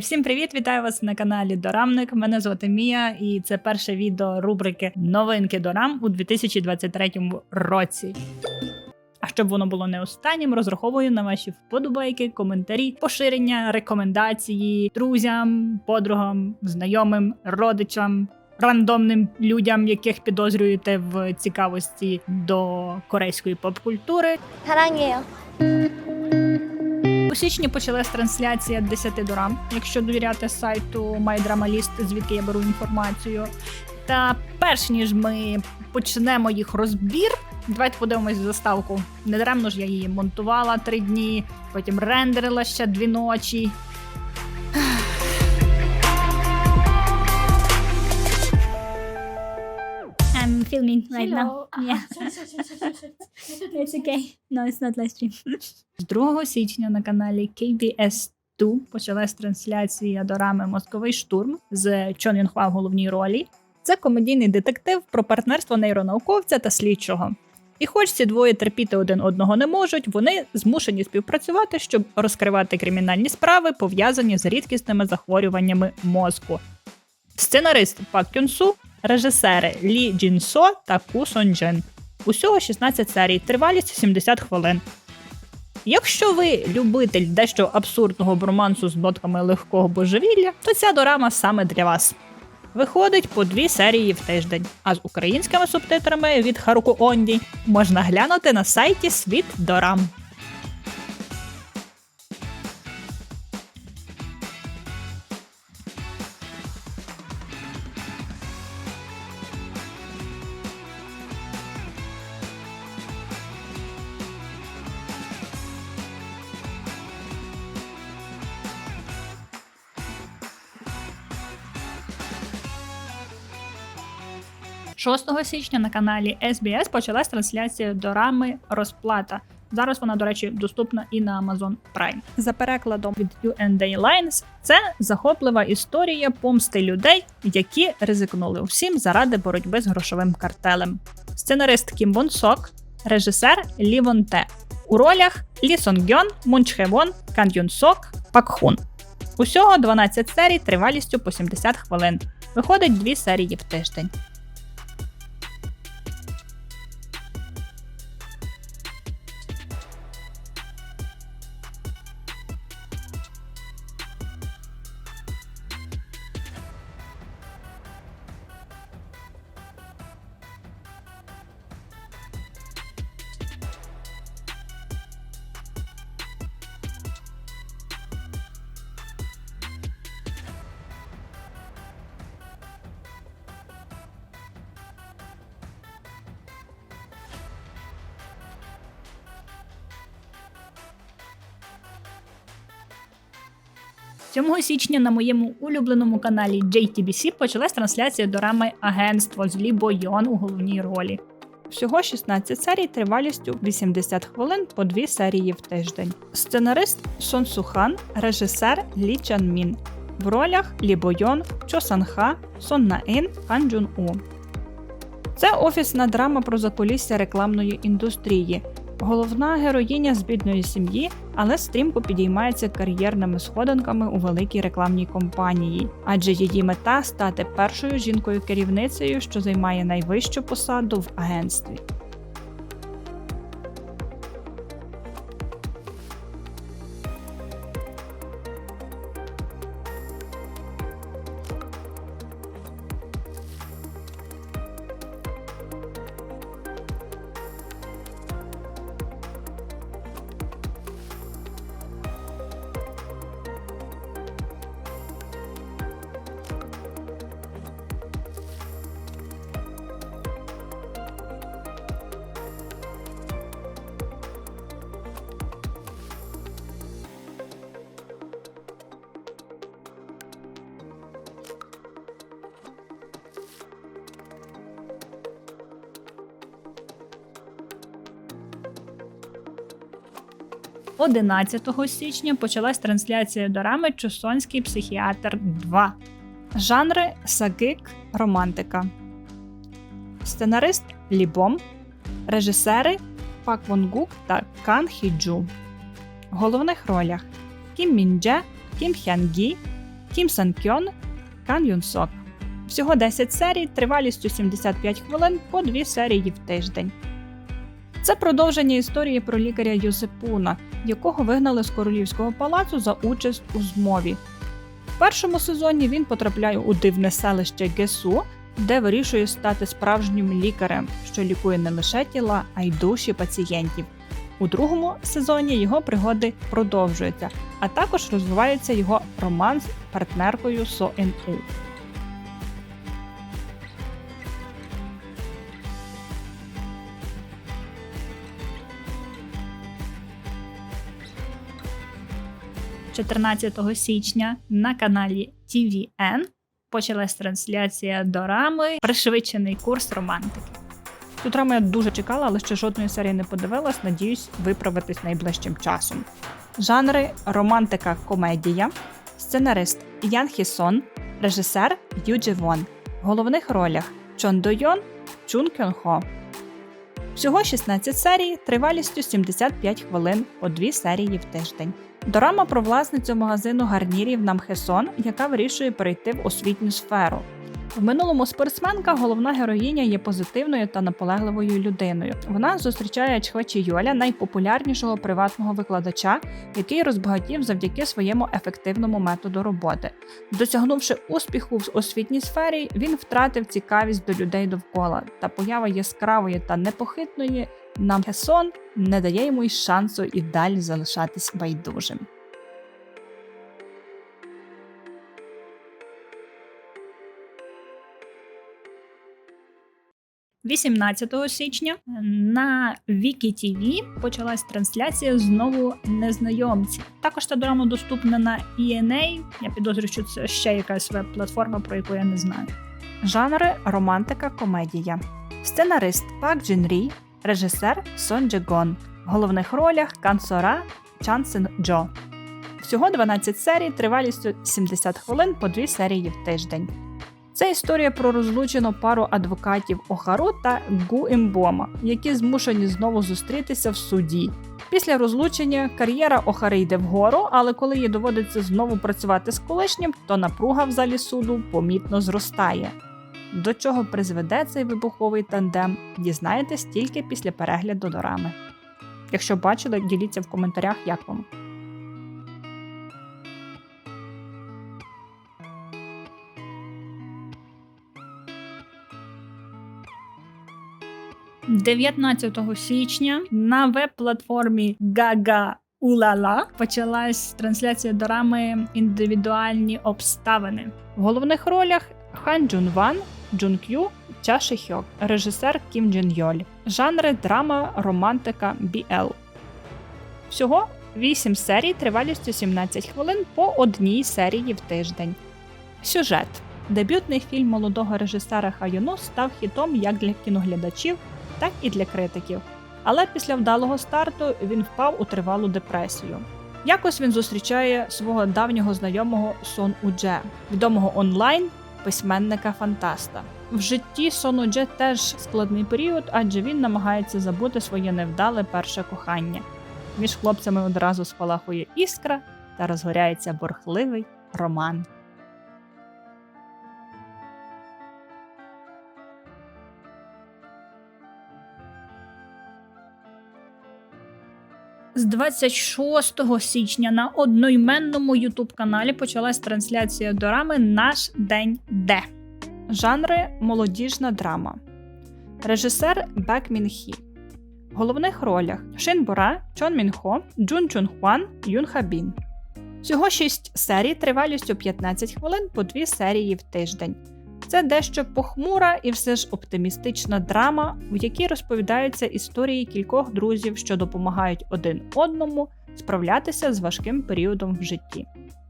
Всім привіт, вітаю вас на каналі Дорамник. Мене звати Мія, і це перше відео рубрики Новинки Дорам у 2023 році. А щоб воно було не останнім, розраховую на ваші вподобайки, коментарі, поширення, рекомендації друзям, подругам, знайомим, родичам. Рандомним людям, яких підозрюєте в цікавості до корейської поп-культури січні почалась трансляція 10 дорам, якщо довіряти сайту MyDramaList, звідки я беру інформацію. Та перш ніж ми почнемо їх розбір, давайте подивимось заставку. Недаремно ж я її монтувала три дні, потім рендерила ще дві ночі. I'm filming right now. Yeah. It's okay. No, it's not live stream. З 2 січня на каналі KBS 2 почалась трансляція дорами Мозковий штурм з Чон Юн Хва в головній ролі. Це комедійний детектив про партнерство нейронауковця та слідчого. І хоч ці двоє терпіти один одного не можуть, вони змушені співпрацювати, щоб розкривати кримінальні справи, пов'язані з рідкісними захворюваннями мозку. Сценарист Пак Кюн Су, режисери Лі Джін Со та Ку Сон Джен. Усього 16 серій, тривалість 70 хвилин. Якщо ви любитель дещо абсурдного бромансу з нотками легкого божевілля, то ця дорама саме для вас. Виходить по дві серії в тиждень, а з українськими субтитрами від Харуку Онді можна глянути на сайті Світ Дорам. – 6 січня на каналі SBS почалась трансляція дорами Розплата. Зараз вона, до речі, доступна і на Amazon Prime. За перекладом від U&A Lines, це захоплива історія помсти людей, які ризикнули усім заради боротьби з грошовим картелем. Сценарист Кім Бон Сок, режисер Лі Вон Те. У ролях Лі Сон Гьон, Мун Чхе Вон, Кан Юн Сок, Пак Хун. Усього 12 серій тривалістю по 70 хвилин. Виходить дві серії в тиждень. – 7 січня на моєму улюбленому каналі JTBC почалась трансляція дорами Агентство з Лі Бойон у головній ролі. Всього 16 серій тривалістю 80 хвилин по дві серії в тиждень. Сценарист Сон Сухан, режисер Лі Чан Мін. В ролях Лі Бойон, Чо Сан Ха, Сон На Ін, Хан Джун У. Це офісна драма про закулісся рекламної індустрії. Головна героїня з бідної сім'ї, але стрімко підіймається кар'єрними сходинками у великій рекламній компанії, адже її мета стати першою жінкою-керівницею, що займає найвищу посаду в агентстві. – 11 січня почалась трансляція дорами Чусонський психіатр 2. Жанри сагик романтика. Сценарист Лібом. Режисери Пак Вонгук та Кан Хіджу. В головних ролях Кім Міндже, Кім Хян Гі, Кім Сан Кьон, Кан Юн Сок. Всього 10 серій тривалістю 75 хвилин по 2 серії в тиждень. Це продовження історії про лікаря Юсипуна, якого вигнали з королівського палацу за участь у змові. В першому сезоні він потрапляє у дивне селище Гесу, де вирішує стати справжнім лікарем, що лікує не лише тіла, а й душі пацієнтів. У другому сезоні його пригоди продовжуються, а також розвивається його роман з партнеркою Со Ін У. – 14 січня на каналі TVN почалась трансляція дорами Пришвидшений курс романтики. Цю драму я дуже чекала, але ще жодної серії не подивилась. Надіюсь, виправитись найближчим часом. Жанри романтика комедія, сценарист Ян Хісон, режисер Ю Джі Вон. В головних ролях Чон До Йон, Чун Кьон Хо. Всього 16 серій тривалістю 75 хвилин по дві серії в тиждень. Дорама про власницю магазину гарнірів Намхесон, яка вирішує перейти в освітню сферу. В минулому спортсменка головна героїня є позитивною та наполегливою людиною. Вона зустрічає Чхвечі Йоля, найпопулярнішого приватного викладача, який розбагатів завдяки своєму ефективному методу роботи. Досягнувши успіху в освітній сфері, він втратив цікавість до людей довкола, та поява яскравої та непохитної Намхесон не дає йому й шансу і далі залишатись байдужим. 18 січня на Вікі ТВ почалась трансляція знову незнайомці. Також та драма доступна на ENA. Я підозрюю, що це ще якась веб-платформа, про яку я не знаю. Жанри романтика, комедія, сценарист Пак Джин Рі, режисер Сон Дже Гон. В головних ролях Кан Сора, Чан Син Джо. Всього 12 серій тривалістю 70 хвилин по 2 серії в тиждень. Це історія про розлучену пару адвокатів Охару та Гу Імбома, які змушені знову зустрітися в суді. Після розлучення кар'єра Охари йде вгору, але коли їй доводиться знову працювати з колишнім, то напруга в залі суду помітно зростає. До чого призведе цей вибуховий тандем, дізнаєтесь тільки після перегляду дорами. Якщо бачили, діліться в коментарях, як вам. 19 січня на веб-платформі Gaga Улала почалась трансляція дорами індивідуальні обставини. В головних ролях Хан Джун Ван, Джун К'ю, Ча Ши Хьок, режисер Кім Джин Йоль, жанри драма, романтика BL. Всього 8 серій тривалістю 17 хвилин по одній серії в тиждень. Сюжет. Дебютний фільм молодого режисера Хаюну став хітом як для кіноглядачів, так і для критиків. Але після вдалого старту він впав у тривалу депресію. Якось він зустрічає свого давнього знайомого Сон Удже, відомого онлайн письменника Фантаста. В житті Сон Удже теж складний період, адже він намагається забути своє невдале перше кохання. Між хлопцями одразу спалахує іскра та розгоряється борхливий роман. З 26 січня на одноіменному ютуб каналі почалась трансляція дорами Наш день Де. Жанри молодіжна драма. Режисер Бек Мін Хі. В головних ролях Шин Бора, Чон Мін Хо, Джун Чун Хван, Юн Хабін. Всього 6 серій тривалістю 15 хвилин по 2 серії в тиждень. Це дещо похмура і все ж оптимістична драма, в якій розповідаються історії кількох друзів, що допомагають один одному справлятися з важким періодом в житті. –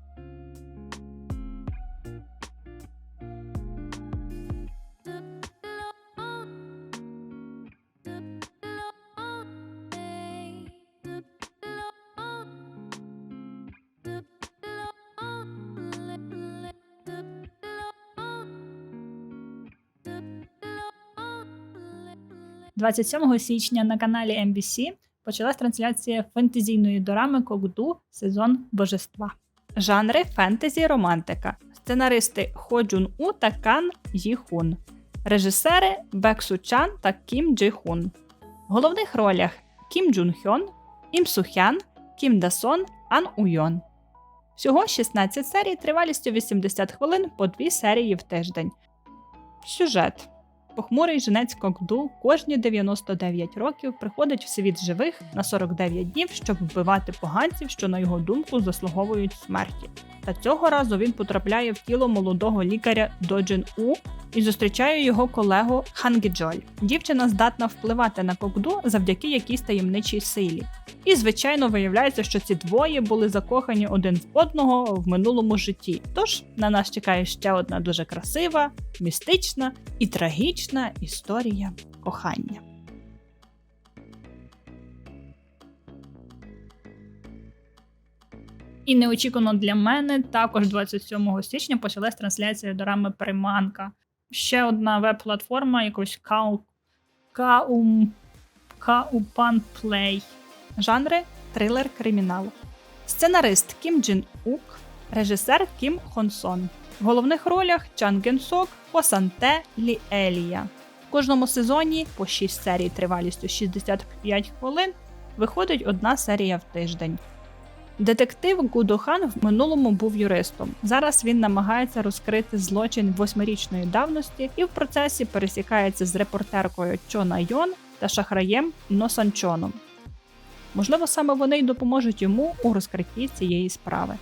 27 січня на каналі MBC почалась трансляція фентезійної дорами Когду сезон божества. Жанри фентезі романтика. Сценаристи Хо Джун У та Кан Ї. Режисери Бек Су Чан та Кім Джи Хун. В головних ролях Кім Джун Хьон, Ім Су Кім Да Сон, Ан Уйон. Всього 16 серій тривалістю 80 хвилин по дві серії в тиждень. Сюжет. Похмурий женець Кокду кожні 99 років приходить в світ живих на 49 днів, щоб вбивати поганців, що, на його думку, заслуговують смерті. Та цього разу він потрапляє в тіло молодого лікаря Доджин У і зустрічає його колегу Хангіджоль. Дівчина здатна впливати на Кокду завдяки якійсь таємничій силі. І, звичайно, виявляється, що ці двоє були закохані один в одного в минулому житті. Тож на нас чекає ще одна дуже красива, містична і трагічна історія кохання. І неочікувано для мене також 27 січня почалась трансляція дорами Приманка. Ще одна веб-платформа, якось Кау... Каум... Каупан Плей. Жанри трилер кримінал. Сценарист Кім Джин Ук, режисер Кім Хонсон. В головних ролях Чан Ген Сок, Хосанте Лі Елія. В кожному сезоні по 6 серій тривалістю 65 хвилин виходить одна серія в тиждень. Детектив Гудохан в минулому був юристом. Зараз він намагається розкрити злочин восьмирічної давності і в процесі пересікається з репортеркою Чона Йон та шахраєм Носанчоном. Можливо, саме вони й допоможуть йому у розкритті цієї справи.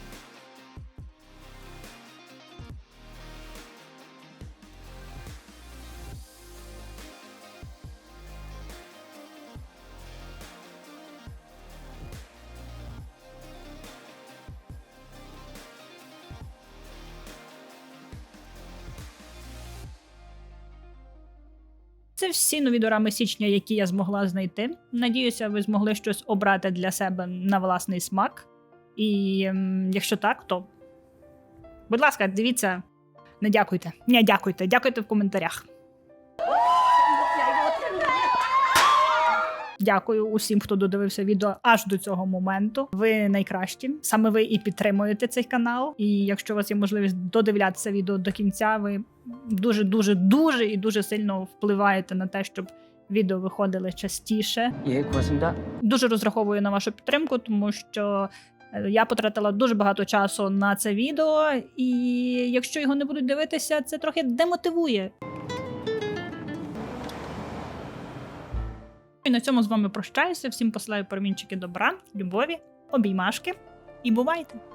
Це всі нові дорами січня, які я змогла знайти. Надіюся, ви змогли щось обрати для себе на власний смак. І ем, якщо так, то будь ласка, дивіться, не дякуйте. Не дякуйте, дякуйте в коментарях. Дякую усім, хто додивився відео аж до цього моменту. Ви найкращі. Саме ви і підтримуєте цей канал. І якщо у вас є можливість додивлятися відео до кінця, ви дуже дуже дуже і дуже сильно впливаєте на те, щоб відео виходили частіше. Дуже розраховую на вашу підтримку, тому що. Е, я потратила дуже багато часу на це відео, і якщо його не будуть дивитися, це трохи демотивує. І на цьому з вами прощаюся. Всім посилаю промінчики добра, любові, обіймашки і бувайте!